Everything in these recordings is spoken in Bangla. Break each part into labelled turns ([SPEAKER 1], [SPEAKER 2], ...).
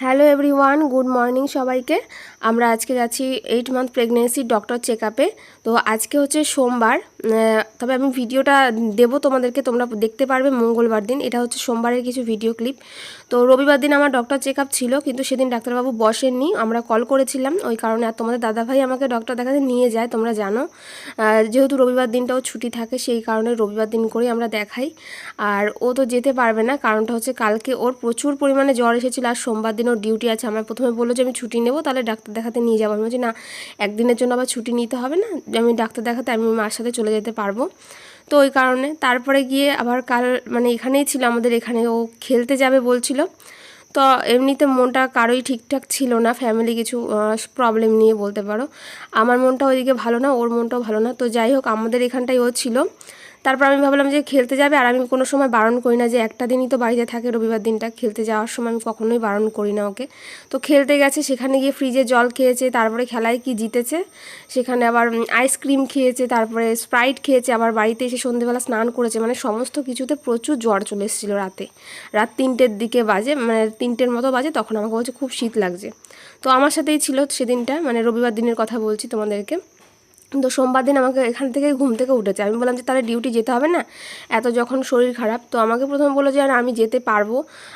[SPEAKER 1] হ্যালো এভরিওয়ান, গুড মর্নিং সবাইকে। আমরা আজকে যাচ্ছি eight month pregnancy doctor check আপে তো আজকে হচ্ছে সোমবার তবে আমি ভিডিওটা দেবো তোমাদেরকে, তোমরা দেখতে পারবে মঙ্গলবার দিন। এটা হচ্ছে সোমবারের কিছু ভিডিও ক্লিপ তো রবিবার দিন আমার ডক্টর চেক আপ ছিল, কিন্তু সেদিন ডাক্তারবাবু বসেননি। আমরা কল করেছিলাম, ওই কারণে আর তোমাদের দাদাভাই আমাকে ডক্টর দেখাতে নিয়ে যায়, তোমরা জানো। যেহেতু রবিবার দিনটাও ছুটি থাকে, সেই কারণে রবিবার দিন করেই আমরা দেখাই। আর ও তো যেতে পারবে না, কারণটা হচ্ছে কালকে ওর প্রচুর পরিমাণে জ্বর এসেছিল, আর সোমবার দিন ওর ডিউটি আছে। আমার প্রথমে বলল যে আমি ছুটি নেব, তাহলে ডাক্তার দেখাতে নিয়ে যাব। আমি বলছি, না, একদিনের জন্য আবার ছুটি নিতে হবে না। যে আমি ডাক্তার দেখাতে, আমি মার সাথে চলে যেতে পারব। তো ওই কারণে তারপরে গিয়ে আবার কাল মানে এখানেই ছিল আমাদের এখানে, ও খেলতে যাবে বলছিল। তো এমনিতে মনটা কারোই ঠিকঠাক ছিল না ফ্যামিলি কিছু প্রবলেম নিয়ে বলতে পারো। আমার মনটা ওইদিকে ভালো না, ওর মনটাও ভালো না। তো যাই হোক, আমাদের এখানটাই ও ছিল। তারপর আমি ভাবলাম যে খেলতে যাবে, আর আমি কোনো সময় বারণ করি না যে একটা দিনই তো বাড়িতে থাকে রবিবার দিনটা, খেলতে যাওয়ার সময় আমি কখনোই বারণ করি না ওকে। তো খেলতে গেছে, সেখানে গিয়ে ফ্রিজে জল খেয়েছে, তারপরে খেলায় কি জিতেছে, সেখানে আবার আইসক্রিম খেয়েছে, তারপরে স্প্রাইট খেয়েছে, আবার বাড়িতে এসে সন্ধেবেলা স্নান করেছে মানে সমস্ত কিছুতে প্রচুর জ্বর চলে এসেছিল রাতে। রাত তিনটের দিকে বাজে মানে তিনটের মতো বাজে, তখন আমাকে বলছে খুব শীত লাগছে। তো আমার সাথেই ছিল সেদিনটা মানে রবিবার দিনের কথা বলছি তোমাদেরকে। তো সোমবার দিন আমাকে এখান থেকে ঘুম থেকে উঠেছে। আমি বললাম যে, তাহলে ডিউটি যেতে হবে না? এত যখন শরীর খারাপ, তো আমাকে প্রথমে বলল যে না আমি যেতে পারব।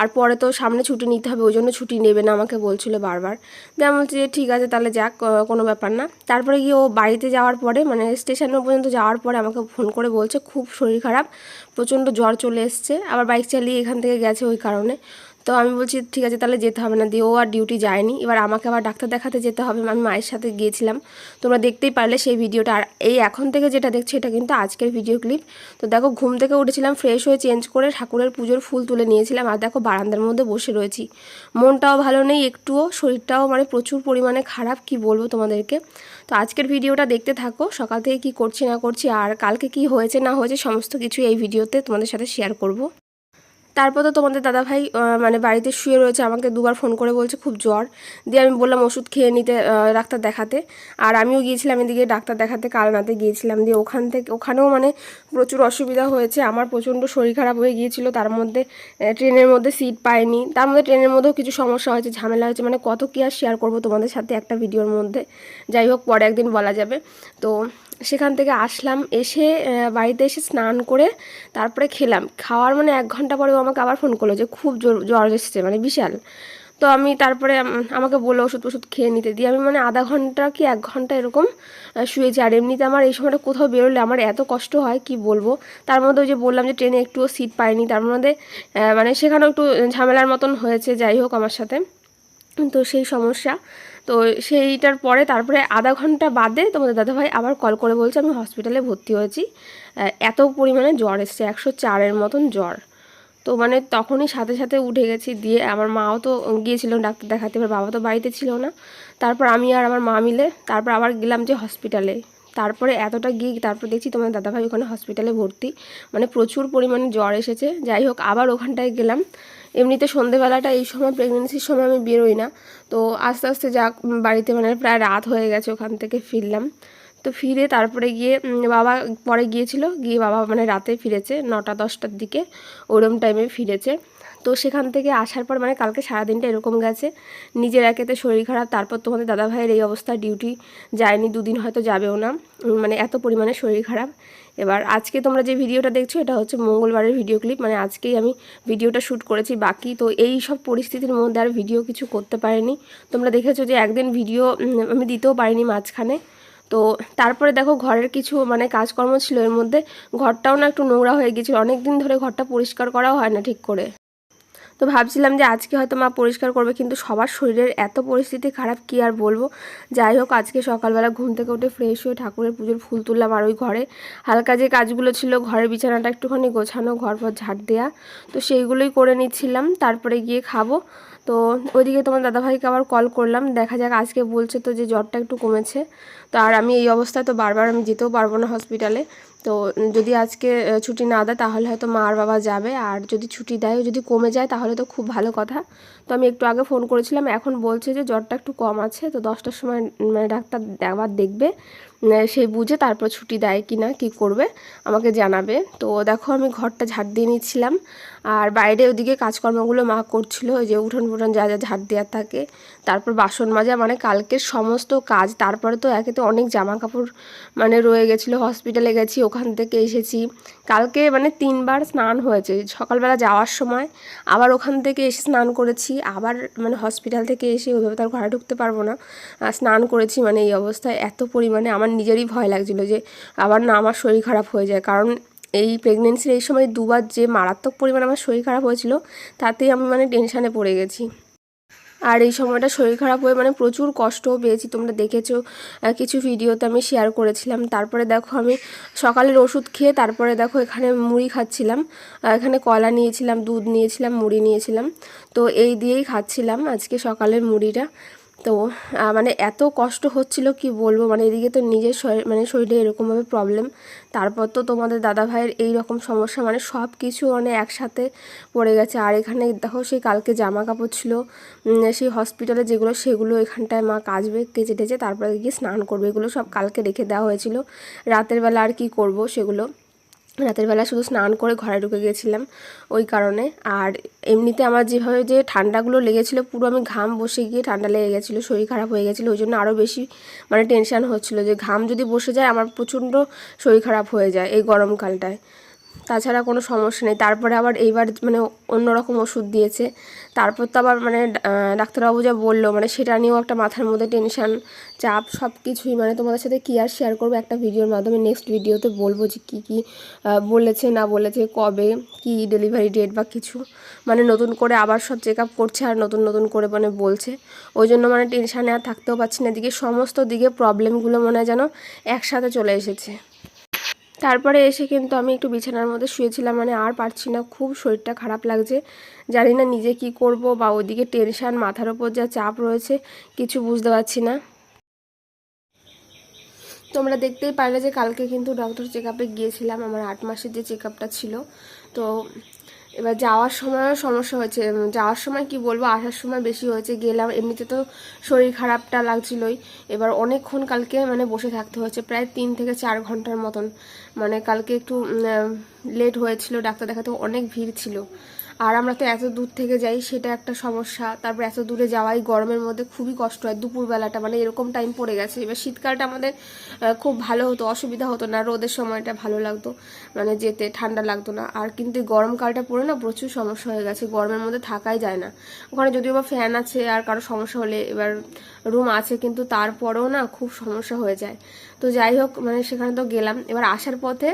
[SPEAKER 1] আর পরে তো সামনে ছুটি নিতে হবে, ওই জন্য ছুটি নেবে না আমাকে বলছিল বারবার। দিয়ে আমি বলছি যে, ঠিক আছে, তাহলে যাক কোনো ব্যাপার না। তারপরে গিয়ে ও বাড়িতে যাওয়ার পরে মানে স্টেশন পর্যন্ত যাওয়ার পরে আমাকে ফোন করে বলছে, খুব শরীর খারাপ, প্রচণ্ড জ্বর চলে এসছে। আবার বাইক চালিয়ে এখান থেকে গেছে ওই কারণে। তো আমি বলছি, ঠিক আছে, তাহলে যেতে হবে না। দিয়ে ও আর ডিউটি যায়নি। এবার আমাকে আবার ডাক্তার দেখাতে যেতে হবে। আমি মায়ের সাথে গিয়েছিলাম। তোমরা দেখতেই পারলে সেই ভিডিওটা। আর এই এখন থেকে যেটা দেখছ, এটা কিন্তু আজকের ভিডিও ক্লিপ তো দেখো, ঘুম থেকে উঠেছিলাম ফ্রেশ হয়ে চেঞ্জ করে ঠাকুরের পুজোর ফুল তুলে নিয়েছিলাম। আর দেখো, বারান্দার মধ্যে বসে রয়েছি। মনটাও ভালো নেই, একটুও। শরীরটাও মানে প্রচুর পরিমাণে খারাপ, কি বলব তোমাদেরকে? তো আজকের ভিডিওটা দেখতে থাকো। সকাল থেকে কি করছি, না করছি, আর কালকে কি হয়েছে, না হয়েছে, সমস্ত কিছু এই ভিডিওতে তোমাদের সাথে শেয়ার করব। তারপর তো তোমাদের দাদাভাই মানে বাড়িতে শুয়ে রয়েছে, আমাকে দুবার ফোন করে বলছে, খুব জ্বর। দিয়ে আমি বললাম, ওষুধ খেয়ে নিতে ডাক্তার দেখাতে। আর আমিও গিয়েছিলাম এদিকে ডাক্তার দেখাতে, কালনাতে গিয়েছিলাম। দিয়ে ওখান থেকে, ওখানেও মানে প্রচুর অসুবিধা হয়েছে। আমার প্রচণ্ড শরীর খারাপ হয়ে গিয়েছিল, তার মধ্যে ট্রেনের মধ্যে সিট পাইনি। তার মধ্যে ট্রেনের মধ্যেও কিছু সমস্যা হয়েছে, ঝামেলা হয়েছে। মানে কত কী আর শেয়ার করব তোমাদের সাথে একটা ভিডিওর মধ্যে। যাই হোক, পরে একদিন বলা যাবে। তো সেখান থেকে আসলাম, এসে বাড়িতে এসে স্নান করে তারপরে খেলাম। খাওয়ার মানে এক ঘণ্টা পরে আমাকে আবার ফোন করল যে খুব জোর, জ্বর এসেছে মানে বিশাল। তো আমি তারপরে আমাকে বলল ওষুধ ওষুধ খেয়ে নিতে। দিয়ে আমি মানে আধা ঘণ্টা কি এক ঘণ্টা এরকম শুয়েছি। আর এমনিতে আমার এই সময়টা কোথাও বেরোলে আমার এত কষ্ট হয়, কি বলব? তার মধ্যে ওই যে বললাম যে ট্রেনে একটুও সিট পাইনি, তার মধ্যে মানে সেখানেও একটু ঝামেলার মতন হয়েছে, যাই হোক আমার সাথে। তো সেই সমস্যা। তো সেইটার পরে তারপরে আধা ঘণ্টা বাদে তোমাদের দাদাভাই আবার কল করে বলছে, আমি হসপিটালে ভর্তি হয়েছি। এত পরিমাণে জ্বর এসছে, একশো চারের মতন জ্বর। তো মানে তখনই সাথে সাথে উঠে গেছি, দিয়ে আমার মাও তো গিয়েছিল ডাক্তার দেখাতে, এবার বাবা তো বাড়িতে ছিল না। তারপর আমি আর আমার মা মিলে তারপর আবার গেলাম যে হসপিটালে তারপরে এতটা গিয়ে তারপর দেখছি তোমার দাদাভাই ওখানে হসপিটালে ভর্তি। মানে প্রচুর পরিমাণে জ্বর এসেছে। যাই হোক, আবার ওখানটায় গেলাম। এমনিতে সন্ধেবেলাটা এই সময় প্রেগনেন্সির সময় আমি বেরোই না। তো আস্তে আস্তে উম, বাড়িতে মানে প্রায় রাত হয়ে গেছে ওখান থেকে ফিরলাম। তো ফিরে তারপরে গিয়ে বাবা পরে গিয়েছিল গিয়ে বাবা মানে রাতে ফিরেছে নটা দশটার দিকে ওরম টাইমে ফিরেছে। তো সেখান থেকে আসার পর মানে কালকে সারাদিনটা এরকম গেছে। নিজের একেতে শরীর খারাপ তারপর তোমাদের দাদাভাইয়ের এই অবস্থা ডিউটি যায়নি দুদিন হয়তো যাবেও না। মানে এত পরিমাণে শরীর খারাপ। এবার আজকে তোমরা যে ভিডিওটা দেখছ, এটা হচ্ছে মঙ্গলবারের ভিডিও ক্লিপ মানে আজকেই আমি ভিডিওটা শ্যুট করেছি, বাকি তো এই সব পরিস্থিতির মধ্যে আর ভিডিও কিছু করতে পারিনি। তোমরা দেখেছ যে একদিন ভিডিও আমি দিতেও পারিনি মাঝখানে। তো তারপরে দেখো ঘরের কিছু মানে কাজকর্ম ছিল এর মধ্যে, ঘরটাও না একটু নোংরা হয়ে গেছিল অনেক দিন ধরে ঘরটা পরিষ্কার করাও হয় না ঠিক করে। তো ভাবছিলাম যে আজকে হয়তো মা পরিষ্কার করবে, কিন্তু সবার শরীরের এত পরিস্থিতি খারাপ, কি আর বলব? যাই হোক, আজকে সকালবেলা ঘুম থেকে উঠে ফ্রেশ হয়ে ঠাকুরের পুজোর ফুল তুললাম আর ওই ঘরে। হালকা যে কাজগুলো ছিল, ঘরের বিছানাটা একটুখানি গোছানো, ঘর ফর ঝাড় দেওয়া তো সেইগুলোই করে নিচ্ছিলাম। তারপরে গিয়ে খাব। তো ওইদিকে তোমার দাদাভাইকে আবার কল করলাম, দেখা যাক আজকে বলছে তো যে জ্বরটা একটু কমেছে। তো আর আমি এই অবস্থায় তো বারবার আমি যেতেও পারব না হসপিটালে তো যদি আজকে ছুটি না দেয় তাহলে হয়তো মা আর বাবা যাবে। আর যদি ছুটি দেয়, যদি কমে যায় তাহলে তো খুব ভালো কথা। তো আমি একটু আগে ফোন করেছিলাম, এখন বলছে যে জ্বরটা একটু কম আছে, তো দশটার সময় মানে ডাক্তার আবার দেখবে সেই বুঝে তারপর ছুটি দেয় কি না কী করবে, আমাকে জানাবে। তো দেখো আমি ঘরটা ঝাড় দিয়ে নিচ্ছিলাম, আর বাইরে ওদিকে কাজকর্মগুলো মা করছিল, ওই যে উঠোন ফুটন যা যা ঝাড় দেওয়ার থাকে, তারপর বাসন মাজা মানে কালকের সমস্ত কাজ, তারপরে তো একে তো অনেক জামা কাপড় মানে রয়ে গেছিল হসপিটালে গেছি, ওখান থেকে এসেছি। কালকে মানে তিনবার স্নান হয়েছে, সকালবেলা যাওয়ার সময়, আবার ওখান থেকে এসে স্নান করেছি আবার মানে হসপিটাল থেকে এসে ওইভাবে তার ঘরে ঢুকতে পারব না। স্নান করেছি মানে এই অবস্থায় এত পরিমাণে আমার নিজেরই ভয় লাগছিল যে আবার না আমার শরীর খারাপ হয়ে যায়। কারণ এই প্রেগনেন্সির এই সময় দুবার যে মারাত্মক পরিমাণ আমার শরীর খারাপ হয়েছিল, তাতেই আমি মানে টেনশানে পড়ে গেছি। আর এই সময়টা শরীর খারাপ হয়ে মানে প্রচুর কষ্টও পেয়েছি, তোমরা দেখেছ। কিছু ভিডিওতে আমি শেয়ার করেছিলাম। তারপরে দেখো আমি সকালের ওষুধ খেয়ে তারপরে দেখো এখানে মুড়ি খাচ্ছিলাম। এখানে কলা নিয়েছিলাম, দুধ নিয়েছিলাম, মুড়ি নিয়েছিলাম। তো এই দিয়েই খাচ্ছিলাম আজকে সকালের মুড়িটা। তো মানে এত কষ্ট হচ্ছিল কি বলব? মানে এদিকে তো নিজের শরীর মানে শরীরে এরকমভাবে প্রবলেম তারপর তো তোমাদের দাদা ভাইয়ের এই রকম সমস্যা মানে সব কিছু মানে একসাথে পড়ে গেছে। আর এখানে দেখো সেই কালকে জামা কাপড় ছিল সেই হসপিটালে যেগুলো, সেগুলো এখানটায় মা কাচবে কেচে টেচে তারপরে গিয়ে স্নান করবে। এগুলো সব কালকে রেখে দেওয়া হয়েছিল। রাতের বেলা আর কি করব সেগুলো? রাতের বেলা শুধু স্নান করে ঘরে ঢুকে গেছিলাম ওই কারণে। আর এমনিতে আমার যেভাবে যে ঠান্ডাগুলো লেগেছিলো, পুরো আমি ঘাম বসে গিয়ে ঠান্ডা লেগে গেছিল, শরীর খারাপ হয়ে গেছিল, ওই জন্য আরও বেশি মানে টেনশান হচ্ছিল যে ঘাম যদি বসে যায়, আমার প্রচণ্ড শরীর খারাপ হয়ে যায় এই গরমকালটায়। তাছাড়া কোনো সমস্যা নেই। তারপরে আবার এইবার মানে অন্যরকম ওষুধ দিয়েছে। তারপর তো আবার মানে ডাক্তারবাবু যা বলল মানে সেটা নিয়েও একটা মাথার মধ্যে টেনশান চাপ সব কিছুই মানে তোমাদের সাথে কী আর শেয়ার করব একটা ভিডিওর মাধ্যমে? নেক্সট ভিডিওতে বলব যে কী কী বলেছে, না বলেছে, কবে, কি ডেলিভারি ডেট বা কিছু। মানে নতুন করে আবার সব চেক আপ করছে আর নতুন নতুন করে মানে বলছে। ওই জন্য মানে টেনশানে আর থাকতেও পারছি না। এদিকে সমস্ত দিকে প্রবলেমগুলো মনে হয় যেন একসাথে চলে এসেছে। তারপরে এসে কিন্তু আমি একটু বিছানার মধ্যে শুয়েছিলাম মানে আর পারছি না, খুব শরীরটা খারাপ লাগছে। জানি না নিজে কি করব বা ওদিকে টেনশান মাথার ওপর যা চাপ রয়েছে, কিছু বুঝতে পারছি না। তোমরা দেখতেই পারলে যে কালকে কিন্তু ডক্টর চেক আপে গিয়েছিলাম, আমার আট মাসের যে চেক আপটা ছিল। তো এবার যাওয়ার সময়ও সমস্যা হয়েছে। যাওয়ার সময় কি বলব? আসার সময় বেশি হয়েছে। গেলাম, এমনিতে তো শরীর খারাপটা লাগছিলই। এবার অনেকক্ষণ কালকে মানে বসে থাকতে হয়েছে। প্রায় তিন থেকে চার ঘণ্টার মতন। মানে কালকে একটু লেট হয়েছিল। ডাক্তার দেখাতে অনেক ভিড় ছিল। আর আমরা তো এত দূর থেকে যাই, সেটা একটা সমস্যা। তারপর এত দূরে যাওয়াই গরমের মধ্যে খুবই কষ্ট হয়, দুপুরবেলাটা মানে এরকম টাইম পড়ে গেছে। এবার শীতকালটা আমাদের খুব ভালো হতো, অসুবিধা হতো না, রোদের সময়টা ভালো লাগতো মানে যেতে ঠান্ডা লাগতো না। আর কিন্তু গরমকালটা পড়ে না, প্রচুর সমস্যা হয়ে গেছে, গরমের মধ্যে থাকাই যায় না। ওখানে যদিও বা ফ্যান আছে, আর কারও সমস্যা হলে এবার রুম আছে, কিন্তু তারপরেও না খুব সমস্যা হয়ে যায়। তো যাই হোক মানে সেখানে তো গেলাম। এবার আসার পথে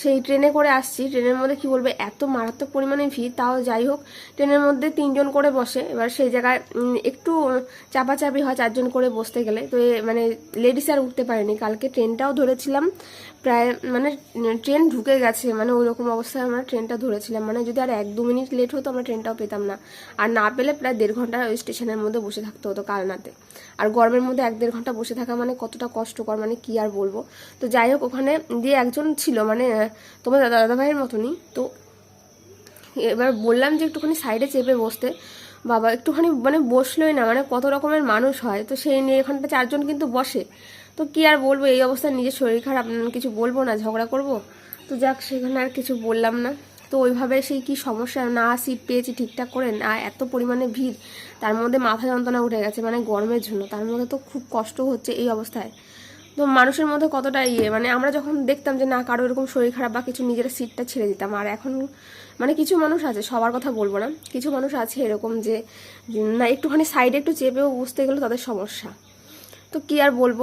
[SPEAKER 1] সেই ট্রেনে করে আসছি। ট্রেনের মধ্যে কি বলব, এত মারাত্মক পরিমাণে ভিড়, তাও যাই হোক, ট্রেনের মধ্যে তিনজন করে বসে। এবার সেই জায়গায় একটু চাপাচাপি হয় চারজন করে বসতে গেলে। তো মানে লেডিস আর উঠতে পারেনি। কালকে ট্রেনটাও ধরেছিলাম, প্রায় মানে ট্রেন ঢুকে গেছে। মানে ওই রকম অবস্থায় আমরা ট্রেনটা ধরেছিলাম। মানে যদি আর এক দু মিনিট লেট হতো, আমরা ট্রেনটাও পেতাম না। আর না পেলে প্রায় দেড় ঘণ্টা ওই স্টেশনের মধ্যে বসে থাকতে হতো কালনাতে। আর গরমের মধ্যে এক দেড় ঘণ্টা বসে থাকা মানে কতটা কষ্টকর মানে কি আর বলব। তো যাই হোক, ওখানে দিয়ে একজন ছিল মানে তোমার দাদা ভাইয়ের মতনই। তো এবার বললাম যে একটুখানি সাইডে চেপে বসতে। বাবা একটুখানি মানে বসলোই না মানে কত রকমের মানুষ হয়। তো সেই নিয়ে এখানটা চারজন কিন্তু বসে। তো কি আর বলব, এই অবস্থায় নিজের শরীর খারাপ কিছু বলব না, ঝগড়া করব? তো যাক, সেখানে আর কিছু বললাম না। তো ওইভাবে সেই কি সমস্যা? না সিট পেয়েছি ঠিকঠাক করে, না এত পরিমাণে ভিড়, তার মধ্যে মাথা যন্ত্রণা উঠে গেছে মানে গরমের জন্য। তার মধ্যে তো খুব কষ্ট হচ্ছে এই অবস্থায়। তো মানুষের মধ্যে কতটা ইয়ে? মানে আমরা যখন দেখতাম যে না, কারও এরকম শরীর খারাপ বা কিছু নিজের সিটটা ছেড়ে দিতাম, আর এখন মানে কিছু মানুষ আছে, সবার কথা বলব না, কিছু মানুষ আছে এরকম যে, না, একটুখানি সাইডে একটু চেপেও বুঝতে গেলে তাদের সমস্যা। তো কি আর বলব?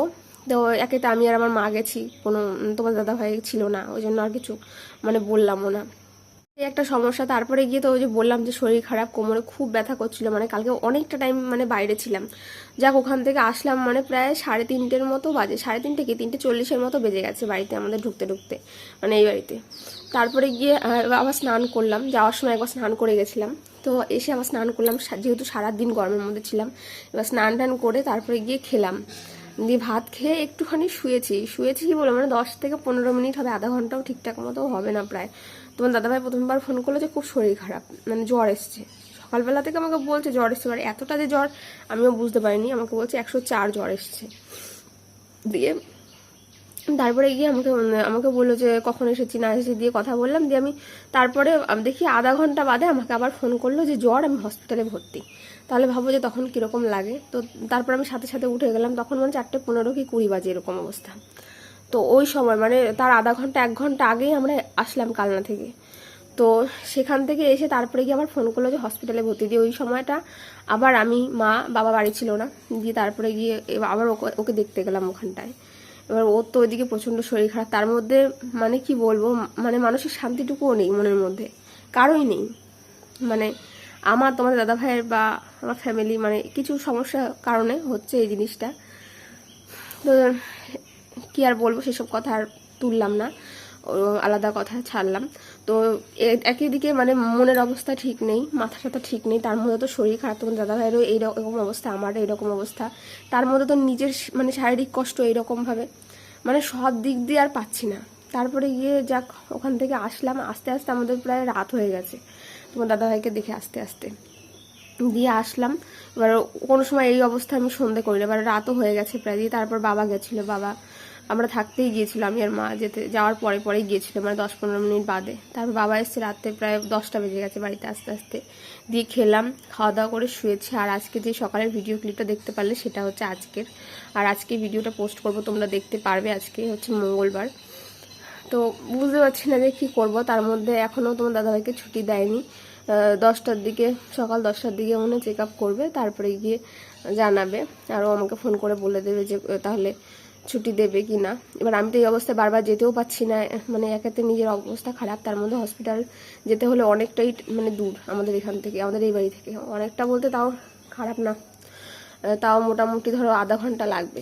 [SPEAKER 1] তো একে তো আমি আর আমার মা গেছি, কোনো, তোমার দাদা ভাই ছিল না, ওই জন্য আর কিছু মানে বললামও না। একটা সমস্যা। তারপরে গিয়ে তো ওই যে বললাম যে শরীর খারাপ, কোমরে খুব ব্যথা করছিল। মানে কালকে অনেকটা টাইম মানে বাইরে ছিলাম। যাক, ওখান থেকে আসলাম মানে প্রায় সাড়ে তিনটের মতো বাজে। সাড়ে তিনটে কি? তিনটে চল্লিশের মতো বেজে গেছে বাড়িতে আমাদের ঢুকতে ঢুকতে। মানে এই বাড়িতে। তারপরে গিয়ে আবার স্নান করলাম। যাওয়ার সময় একবার স্নান করে গেছিলাম। তো এসে আবার স্নান করলাম। যেহেতু সারাদিন গরমের মধ্যে ছিলাম, এবার স্নান টান করে তারপরে গিয়ে খেলাম। দিয়ে ভাত খেয়ে একটুখানি শুয়েছি। শুয়েছি কি বলে মানে দশ থেকে পনেরো মিনিট হবে। আধা ঘন্টাও ঠিকঠাক মতো হবে না প্রায়। তোমার দাদাভাই প্রথমবার ফোন করল যে খুব শরীর খারাপ মানে জ্বর এসছে। সকালবেলা থেকে আমাকে বলছে জ্বর এসছে, এবার এতটা যে জ্বর আমিও বুঝতে পারিনি, আমাকে বলছে একশো চার জ্বর এসছে। দিয়ে তারপরে গিয়ে আমাকে আমাকে বলল যে কখন এসেছি না এসেছি দিয়ে কথা বললাম, দিয়ে আমি তারপরে দেখি আধা ঘণ্টা বাদে আমাকে আবার ফোন করল যে জ্বর, আমি হসপিটালে ভর্তি। তাহলে ভাবো যে তখন কীরকম লাগে। তো তারপর আমি সাথে সাথে উঠে গেলাম, তখন মানে চারটে পনেরো কি কুড়ি বাজে এরকম অবস্থা। তো ওই সময় মানে তার আধা ঘণ্টা, এক ঘণ্টা আগেই আমরা আসলাম কালনা থেকে। তো সেখান থেকে এসে তারপরে গিয়ে আবার ফোন করল যে হসপিটালে ভর্তি দিয়ে ওই সময়টা আবার আমি, মা, বাবা বাড়ি ছিল না। দিয়ে তারপরে গিয়ে আবার ওকে ওকে দেখতে গেলাম ওখানটায়। এবার ওর তো ওইদিকে প্রচণ্ড শরীর খারাপ। তার মধ্যে মানে কি বলব মানে মানসিক শান্তিটুকুও নেই মনের মধ্যে। কারোই নেই। মানে আমার তোমার দাদা ভাইয়ের বা আমার ফ্যামিলি মানে কিছু সমস্যার কারণে হচ্ছে এই জিনিসটা। তো কি আর বলব, সেসব কথা আর তুললাম না। আলাদা কথা ছাড়লাম। তো একই দিকে মানে মনের অবস্থা ঠিক নেই মাথা সাথা ঠিক নেই, তার মধ্যে তো শরীর খারাপ তখন দাদা ভাইয়েরও এইরকম অবস্থা আমার এইরকম অবস্থা। তার মধ্যে তো নিজের মানে শারীরিক কষ্ট এইরকমভাবে মানে সব দিক দিয়ে আর পাচ্ছি না। তারপরে গিয়ে যাক, ওখান থেকে আসলাম, আস্তে আস্তে আমাদের প্রায় রাত হয়ে গেছে, তোমার দাদা ভাইকে দেখে আস্তে আস্তে। দিয়ে আসলাম। এবার কোনো সময় এই অবস্থা আমি সন্ধে করি এবার রাতও হয়ে গেছে প্রায় দিয়ে, তারপর বাবা গেছিল, বাবা আমরা থাকতেই গিয়েছিল আমি আর মা যেতে, যাওয়ার পরে পরেই গিয়েছিল মানে দশ পনেরো মিনিট বাদে। তারপর বাবা এসছে রাত্রে প্রায় দশটা বেজে গেছে বাড়িতে আস্তে আস্তে। দিয়ে খেলাম, খাওয়া দাওয়া করে শুয়েছি। আর আজকে যে সকালের ভিডিও ক্লিপটা দেখতে পারলে সেটা হচ্ছে আজকের। আর আজকে ভিডিওটা পোস্ট করব, তোমরা দেখতে পারবে আজকে হচ্ছে মঙ্গলবার। তো বুঝতে পারছি না যে কী করব, তার মধ্যে এখনও তোমার দাদাভাইকে ছুটি দেয়নি। দশটার দিকে, সকাল দশটার দিকে মনে চেক আপ করবে, তারপরে গিয়ে জানাবে। আরও আমাকে ফোন করে বলে দেবে যে, তাহলে ছুটি দেবে কি না? এবার আমি তো এই অবস্থায় বারবার যেতেও পাচ্ছি না মানে একাতে নিজের অবস্থা খারাপ, তার মধ্যে হসপিটাল যেতে হলে অনেকটাই মানে দূর আমাদের এখান থেকে, আমাদের এই বাড়ি থেকে। অনেকটা বলতে তাও খারাপ না। তাও মোটামুটি ধরো আধা ঘণ্টা লাগবে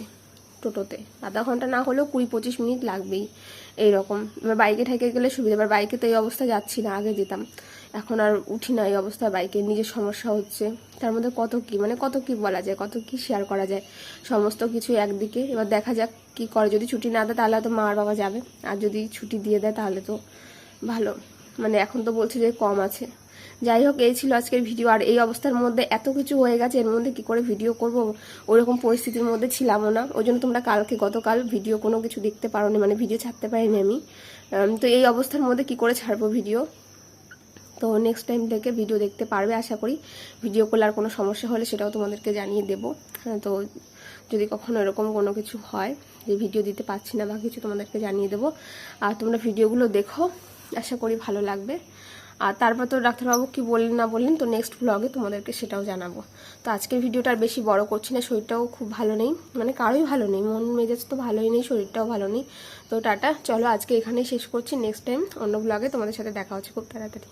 [SPEAKER 1] টোটোতে। আধা ঘণ্টা না হলেও কুড়ি পঁচিশ মিনিট লাগবেই, এইরকম। এবার বাইকে ঠেকে গেলে সুবিধা, এবার বাইকে তো এই অবস্থা যাচ্ছি না, আগে যেতাম। এখন আর উঠি না এই অবস্থায় বাইকে নিজের সমস্যা হচ্ছে। তার মধ্যে কত কি মানে কত কি বলা যায়, কত কি শেয়ার করা যায়, সমস্ত কিছু একদিকে। এবার দেখা যাক কি করে, যদি ছুটি না দেয় তাহলে তো মা আর বাবা যাবে। আর যদি ছুটি দিয়ে দেয় তাহলে তো ভালো। মানে এখন তো বলছে যে কম আছে। যাই হোক, এই ছিল আজকের ভিডিও আর এই অবস্থার মধ্যে এত কিছু হয়ে গেছে, এর মধ্যে কি করে ভিডিও করব? ওরকম পরিস্থিতির মধ্যে ছিলামও না। ওই জন্য তোমরা কালকে, গতকাল ভিডিও কোনো কিছু দেখতে পারোনি মানে ভিডিও ছাড়তে পারিনি আমি। তো এই অবস্থার মধ্যে কি করে ছাড়বো ভিডিও তো নেক্সট টাইম থেকে ভিডিও দেখতে পারবে আশা করি। ভিডিও করলে আর কোনো সমস্যা হলে সেটাও তোমাদেরকে জানিয়ে দেবো। হ্যাঁ, তো যদি কখনো এরকম কোনো কিছু হয় যে ভিডিও দিতে পারছি না বা কিছু তোমাদেরকে জানিয়ে দেবো আর তোমরা ভিডিওগুলো দেখো আশা করি ভালো লাগবে। আর তারপর তো ডাক্তারবাবু কি বললেন না বললেন তো নেক্সট ব্লগে তোমাদেরকে সেটাও জানাব। তো আজকের ভিডিওটা আর বেশি বড় করছি না শরীরটাও খুব ভালো নেই। মানে কারোই ভালো নেই মন মেজাজ তো ভালোই নেই শরীরটাও ভালো নেই। তো টাটা চলো আজকে এখানেই শেষ করছি নেক্সট টাইম অন্য ব্লগে তোমাদের সাথে দেখা হচ্ছে খুব তাড়াতাড়ি।